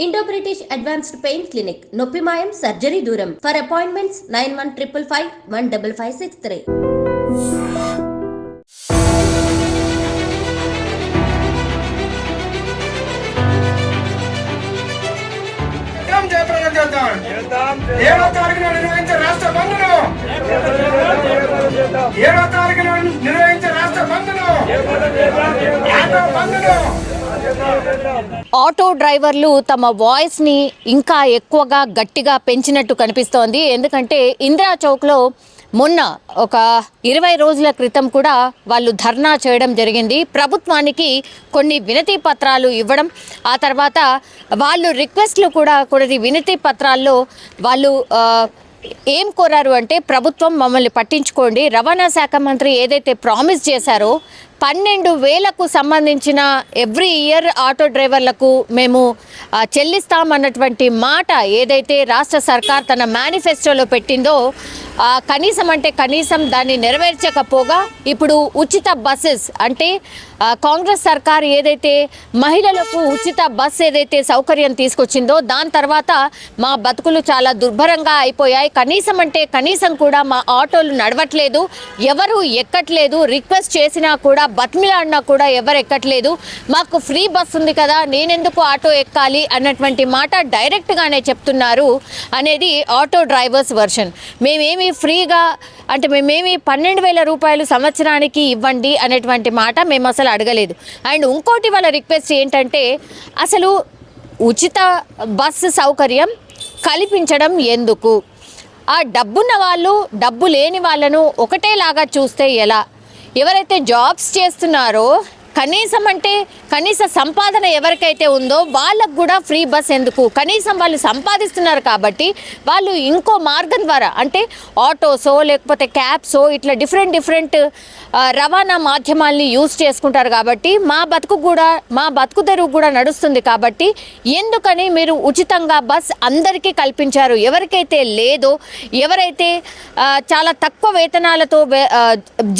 Indo British advanced pain clinic నొప్పి మాయం surgery దూరం for appointments nine one triple five one double five six three నిర్వహించే రాష్ట్ర బంధును. ఏడో తారీఖున నిర్వహించే రాష్ట్ర బంధును. బంధును. ఆటో డ్రైవర్లు తమ వాయిస్ని ఇంకా ఎక్కువగా గట్టిగా పెంచినట్టు కనిపిస్తోంది. ఎందుకంటే ఇందిరా చౌక్లో మొన్న ఒక ఇరవై రోజుల క్రితం కూడా వాళ్ళు ధర్నా చేయడం జరిగింది. ప్రభుత్వానికి కొన్ని వినతి పత్రాలు ఇవ్వడం ఆ తర్వాత వాళ్ళు రిక్వెస్ట్లు కూడా కొన్ని వినతి పత్రాల్లో వాళ్ళు ఏం కోరారు అంటే ప్రభుత్వం మమ్మల్ని పట్టించుకోండి. రవాణా శాఖ మంత్రి ఏదైతే ప్రామిస్ చేశారో పన్నెండు వేలకు సంబంధించిన ఎవ్రీ ఇయర్ ఆటో డ్రైవర్లకు మేము చెల్లిస్తామన్నటువంటి మాట ఏదైతే రాష్ట్ర సర్కార్ తన మేనిఫెస్టోలో పెట్టిందో కనీసం అంటే కనీసం దాన్ని నెరవేర్చకపోగా ఇప్పుడు ఉచిత బస్సెస్ అంటే కాంగ్రెస్ సర్కార్ ఏదైతే మహిళలకు ఉచిత బస్ ఏదైతే సౌకర్యం తీసుకొచ్చిందో దాని తర్వాత మా బతుకులు చాలా దుర్భరంగా అయిపోయాయి. కనీసం అంటే కనీసం కూడా మా ఆటోలు నడవట్లేదు. ఎవరు ఎక్కట్లేదు. రిక్వెస్ట్ చేసినా కూడా బతిమిలాడినా కూడా ఎవరు ఎక్కట్లేదు. మాకు ఫ్రీ బస్ ఉంది కదా నేనెందుకు ఆటో ఎక్కాలి అన్నటువంటి మాట డైరెక్ట్గానే చెప్తున్నారు అనేది ఆటో డ్రైవర్స్ వర్షన్. మేమేమి ఫ్రీగా అంటే మేమేమి పన్నెండు వేల రూపాయలు సంవత్సరానికి ఇవ్వండి అనేటువంటి మాట మేము అసలు అడగలేదు. అండ్ ఇంకోటి వాళ్ళ రిక్వెస్ట్ ఏంటంటే అసలు ఉచిత బస్సు సౌకర్యం కల్పించడం ఎందుకు? ఆ డబ్బున్న వాళ్ళు డబ్బు లేని వాళ్ళను ఒకటేలాగా చూస్తే ఎలా? ఎవరైతే జాబ్స్ చేస్తున్నారో కనీసం అంటే కనీస సంపాదన ఎవరికైతే ఉందో వాళ్ళకు కూడా ఫ్రీ బస్ ఎందుకు? కనీసం వాళ్ళు సంపాదిస్తున్నారు కాబట్టి వాళ్ళు ఇంకో మార్గం ద్వారా అంటే ఆటోసో లేకపోతే క్యాబ్సో ఇట్లా డిఫరెంట్ డిఫరెంట్ రవాణా మాధ్యమాల్ని యూజ్ చేసుకుంటారు కాబట్టి మా బతుకు కూడా మా బతుకు తెరువు కూడా నడుస్తుంది కాబట్టి ఎందుకని మీరు ఉచితంగా బస్ అందరికీ కల్పించారు? ఎవరికైతే లేదో ఎవరైతే చాలా తక్కువ వేతనాలతో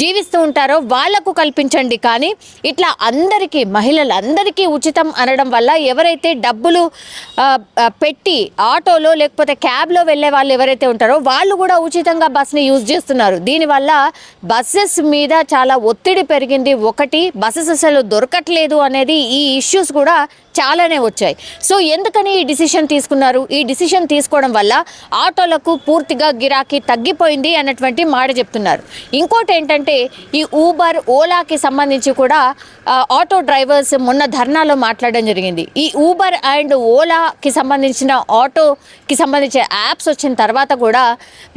జీవిస్తూ ఉంటారో వాళ్ళకు కల్పించండి. కానీ ఇట్లా అందరికీ మహిళలందరికీ ఉచితం అనడం వల్ల ఎవరైతే డబ్బులు పెట్టి ఆటోలో లేకపోతే క్యాబ్లో వెళ్ళే వాళ్ళు ఎవరైతే ఉంటారో వాళ్ళు కూడా ఉచితంగా బస్ని యూజ్ చేస్తున్నారు. దీనివల్ల బస్సెస్ మీద చాలా ఒత్తిడి పెరిగింది. ఒకటి బస్సెస్ అసలు దొరకట్లేదు అనేది ఈ ఇష్యూస్ కూడా చాలానే వచ్చాయి. సో ఎందుకని ఈ డిసిషన్ తీసుకున్నారు? ఈ డిసిషన్ తీసుకోవడం వల్ల ఆటోలకు పూర్తిగా గిరాకీ తగ్గిపోయింది అన్నటువంటి మాట చెప్తున్నారు. ఇంకోటి ఏంటంటే ఈ ఊబర్ ఓలాకి సంబంధించి కూడా ఆటో డ్రైవర్స్ మొన్న ధర్నాలో మాట్లాడడం జరిగింది. ఈ ఊబర్ అండ్ ఓలాకి సంబంధించిన ఆటోకి సంబంధించిన యాప్స్ వచ్చిన తర్వాత కూడా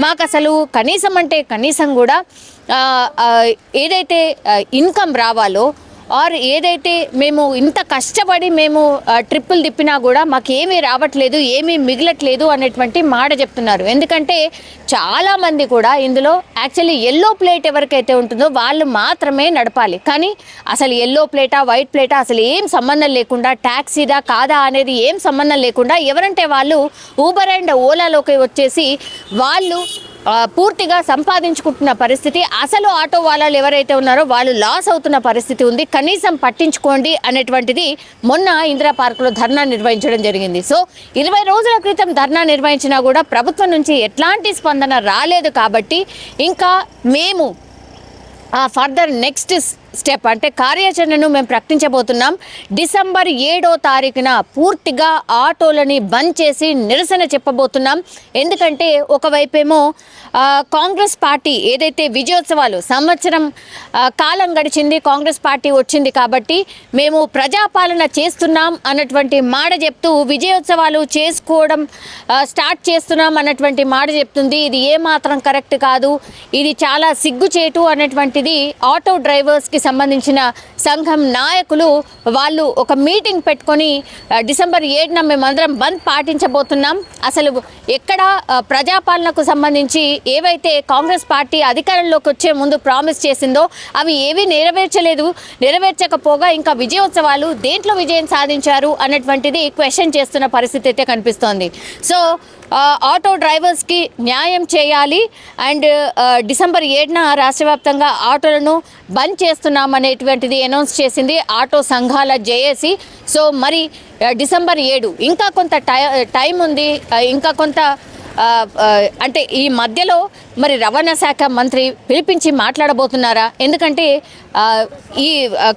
మాకు అసలు కనీసం అంటే కనీసం కూడా ఏదైతే ఇన్కమ్ రావాలో ఆర్ ఏదైతే మేము ఇంత కష్టపడి మేము ట్రిప్పులు తిప్పినా కూడా మాకు ఏమీ రావట్లేదు ఏమీ మిగలట్లేదు అనేటువంటి మాట చెప్తున్నారు. ఎందుకంటే చాలామంది కూడా ఇందులో యాక్చువల్లీ ఎల్లో ప్లేట్ ఎవరికైతే ఉంటుందో వాళ్ళు మాత్రమే నడపాలి. కానీ అసలు ఎల్లో ప్లేటా వైట్ ప్లేటా అసలు ఏం సంబంధం లేకుండా ట్యాక్సీదా కాదా అనేది ఏం సంబంధం లేకుండా ఎవరంటే వాళ్ళు ఊబర్ అండ్ ఓలాలోకి వచ్చేసి వాళ్ళు పూర్తిగా సంపాదించుకుంటున్న పరిస్థితి. అసలు ఆటో వాళ్ళు ఎవరైతే ఉన్నారో వాళ్ళు లాస్ అవుతున్న పరిస్థితి ఉంది. కనీసం పట్టించుకోండి అనేటువంటిది మొన్న ఇందిరా పార్కులో ధర్నా నిర్వహించడం జరిగింది. సో ఇరవై రోజుల క్రితం ధర్నా నిర్వహించినా కూడా ప్రభుత్వం నుంచి ఎట్లాంటి స్పందన రాలేదు కాబట్టి ఇంకా మేము ఫర్దర్ నెక్స్ట్ స్టెప్ అంటే కార్యాచరణను మేము ప్రకటించబోతున్నాం. డిసెంబర్ ఏడో తారీఖున పూర్తిగా ఆటోలని బంద్ చేసి నిరసన చెప్పబోతున్నాం. ఎందుకంటే ఒకవైపేమో కాంగ్రెస్ పార్టీ ఏదైతే విజయోత్సవాలు సంవత్సరం కాలం గడిచింది కాంగ్రెస్ పార్టీ వచ్చింది కాబట్టి మేము ప్రజాపాలన చేస్తున్నాం అన్నటువంటి మాట చెప్తూ విజయోత్సవాలు చేసుకోవడం స్టార్ట్ చేస్తున్నాం అన్నటువంటి మాట చెప్తుంది. ఇది ఏమాత్రం కరెక్ట్ కాదు. ఇది చాలా సిగ్గుచేటు అన్నటువంటిది ఆటో డ్రైవర్స్కి సంబంధించిన సంఘం నాయకులు వాళ్ళు ఒక మీటింగ్ పెట్టుకొని డిసెంబర్ ఏడున మేమందరం బంద్ పాటించబోతున్నాం. అసలు ఎక్కడ ప్రజాపాలనకు సంబంధించి ఏవైతే కాంగ్రెస్ పార్టీ అధికారంలోకి వచ్చే ముందు ప్రామిస్ చేసిందో అవి ఏవి నెరవేర్చలేదు. నెరవేర్చకపోగా ఇంకా విజయోత్సవాలు దేంట్లో విజయం సాధించారు అన్నటువంటిది క్వశ్చన్ చేస్తున్న పరిస్థితి అయితే కనిపిస్తోంది. సో ఆటో డ్రైవర్స్కి న్యాయం చేయాలి అండ్ డిసెంబర్ ఏడున రాష్ట్ర వ్యాప్తంగా ఆటోలను బంద్ చేస్తున్నామనేటువంటిది అనౌన్స్ చేసింది ఆటో సంఘాల జేఏసీ. సో మరి డిసెంబర్ ఏడు ఇంకా కొంత టై టైం ఉంది ఇంకా కొంత అంటే ఈ మధ్యలో మరి రవాణా శాఖ మంత్రి పిలిపించి మాట్లాడబోతున్నారా? ఎందుకంటే ఈ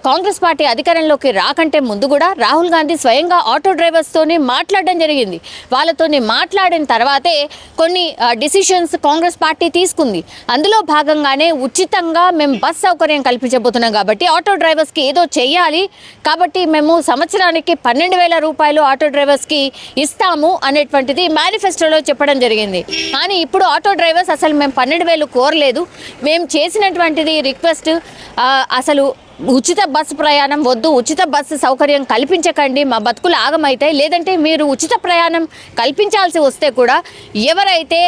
కాంగ్రెస్ పార్టీ అధికారంలోకి రాకంటే ముందు కూడా రాహుల్ గాంధీ స్వయంగా ఆటో డ్రైవర్స్తోనే మాట్లాడడం జరిగింది. వాళ్ళతోని మాట్లాడిన తర్వాతే కొన్ని డిసిషన్స్ కాంగ్రెస్ పార్టీ తీసుకుంది. అందులో భాగంగానే ఉచితంగా మేము బస్ సౌకర్యం కల్పించబోతున్నాం కాబట్టి ఆటో డ్రైవర్స్కి ఏదో చేయాలి కాబట్టి మేము సంవత్సరానికి పన్నెండు వేల రూపాయలు ఆటో డ్రైవర్స్కి ఇస్తాము అనేటువంటిది మేనిఫెస్టోలో చెప్పడం జరిగింది జరిగింది. కానీ ఇప్పుడు ఆటో డ్రైవర్స్ అసలు మేము పన్నెండు వేలు కోరలేదు. మేము చేసినటువంటిది రిక్వెస్ట్ అసలు ఉచిత బస్సు ప్రయాణం వద్దు ఉచిత బస్సు సౌకర్యం కల్పించకండి మా బతుకులు ఆగమైతాయి. లేదంటే మీరు ఉచిత ప్రయాణం కల్పించాల్సి వస్తే కూడా ఎవరైతే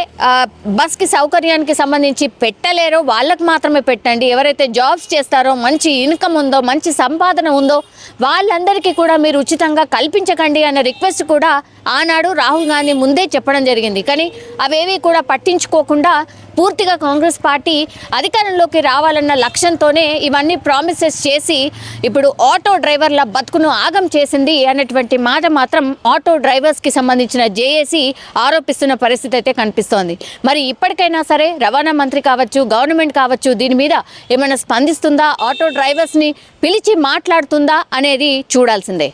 బస్కి సౌకర్యానికి సంబంధించి పెట్టలేరో వాళ్ళకు మాత్రమే పెట్టండి. ఎవరైతే జాబ్స్ చేస్తారో మంచి ఇన్కమ్ ఉందో మంచి సంపాదన ఉందో వాళ్ళందరికీ కూడా మీరు ఉచితంగా కల్పించకండి అన్న రిక్వెస్ట్ కూడా ఆనాడు రాహుల్ గాంధీ ముందే చెప్పడం జరిగింది. కానీ అవేవి కూడా పట్టించుకోకుండా పూర్తిగా కాంగ్రెస్ పార్టీ అధికారంలోకి రావాలన్న లక్ష్యంతోనే ఇవన్నీ ప్రామిసెస్ చేసి ఇప్పుడు ఆటో డ్రైవర్ల బతుకును ఆగం చేసింది అన్నటువంటి మాట మాత్రం ఆటో డ్రైవర్స్కి సంబంధించిన జేఏసీ ఆరోపిస్తున్న పరిస్థితి అయితే కనిపిస్తోంది. మరి ఇప్పటికైనా సరే రవాణా మంత్రి కావచ్చు గవర్నమెంట్ కావచ్చు దీని మీద ఏమైనా స్పందిస్తుందా? ఆటో డ్రైవర్స్ని పిలిచి మాట్లాడుతుందా అనేది చూడాల్సిందే.